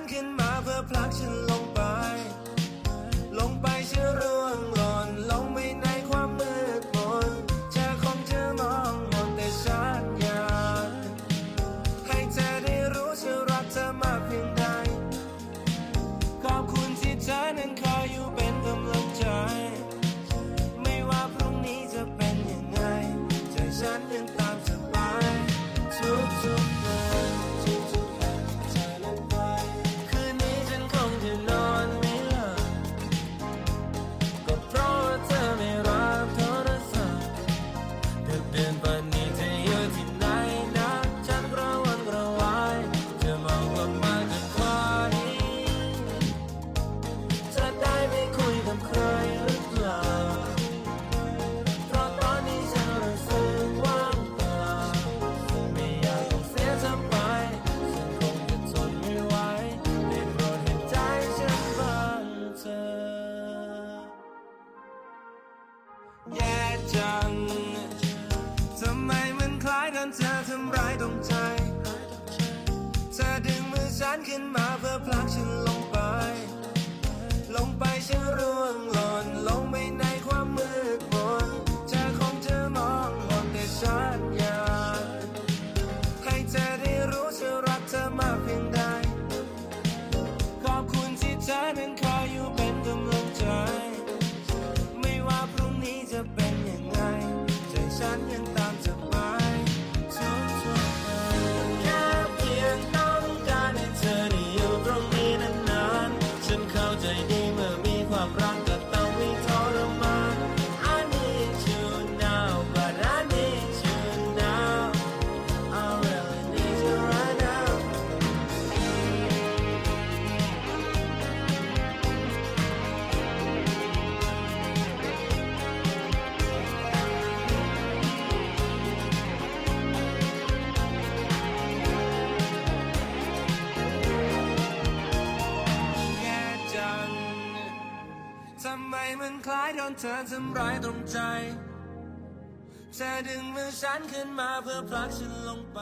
นขึ้นมาเพื่อพลักฉันลง จัง ทำไมมันคล้ายกันเธอทำร้ายตรงใจ เธอดึงมือฉันขึ้นมาเพื่อพลา ทำไมมันคล้ายโดนเธอทำร้ายตรงใจ เธอดึงมือฉันขึ้นมาเพื่อพลักฉันลงไป